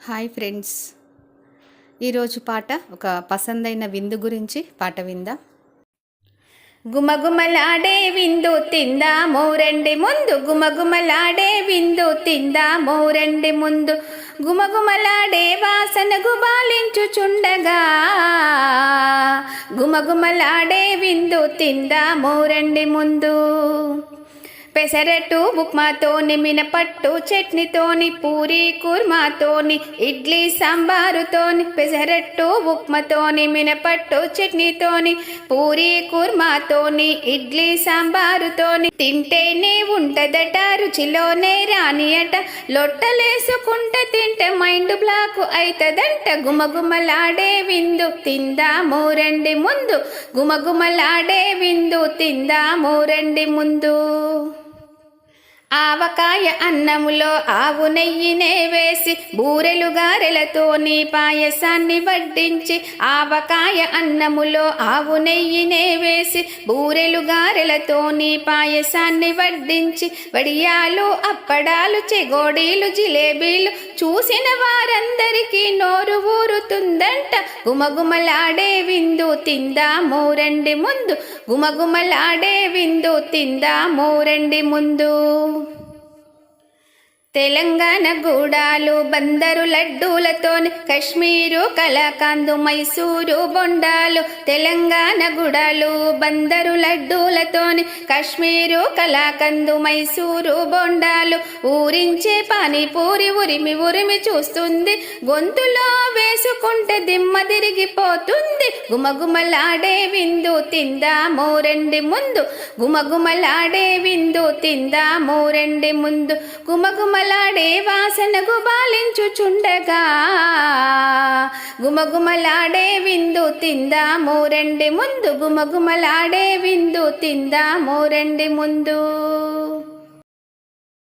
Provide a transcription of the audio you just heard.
Hi friends. ఈరోజు పాట ఒక పసందైన విందు గురించి పాట విందా. గుమగుమలాడే విందు తిందా మోరండి ముందు. గుమగుమలాడే విందు తిందా మోరండి ముందు. గుమగుమలాడే వాసన గుబాలించుచుండగా గుమగుమలాడే విందు తిందా మోరండి ముందు. పెసరట్టు ఉప్మాతోని మినపట్టు చట్నీతోని పూరి కుర్మాతోని ఇడ్లీ సాంబారుతోని పెసరట్టు ఉప్మాతోని మినపట్టు చట్నీతోని పూరి కుర్మాతోని ఇడ్లీ సాంబారుతోని. తింటేనే ఉంటదట రుచిలోనే రానియట. లొట్టలేసుకుంటే తింటే మైండ్ బ్లాక్ అవుతుందంట గుమగుమలాడే విందు తిందా మోరండి ముందు. గుమగుమలాడే విందు తిందా మోరండి ముందు. ఆవకాయ అన్నములో ఆవు నెయ్యినే వేసి బూరెలు గారెలతోని పాయసాన్ని వడ్డించి ఆవకాయ అన్నములో ఆవు నెయ్యినే వేసి బూరెలు గారెలతోని పాయసాన్ని వడ్డించి వడియాలు అప్పడాలు చెగోడీలు జిలేబీలు చూసిన వారందరికీ నోరు ఊరుతుందంట. గుమగుమలాడే విందు తిందా మోరండి ముందు. గుమగుమలాడే విందు తిందా మోరండి ముందు. తెలంగాణ గూడాలు బందరు లడ్డూలతోని కశ్మీరు కలాకందు మైసూరు బొండాలు తెలంగాణ గుడాలు బందరు లడ్డూలతోని కశ్మీరు కళాకందు మైసూరు బొండాలు. ఊరించే పానీపూరి ఉరిమి ఉరిమి చూస్తుంది గొంతులో వేసుకుంటే దిమ్మ తిరిగిపోతుంది. గుమగుమలాడే విందు తిందా మోరండి ముందు. గుమగుమలాడే విందు తిందా మోరండి ముందు. గుమగుమలాడే వాసనకు బాలించుచుండగా. గుమగుమలాడే విందు తిందా మోరండి ముందు. గుమగుమలాడే విందు తిందా మోరండి ముందు.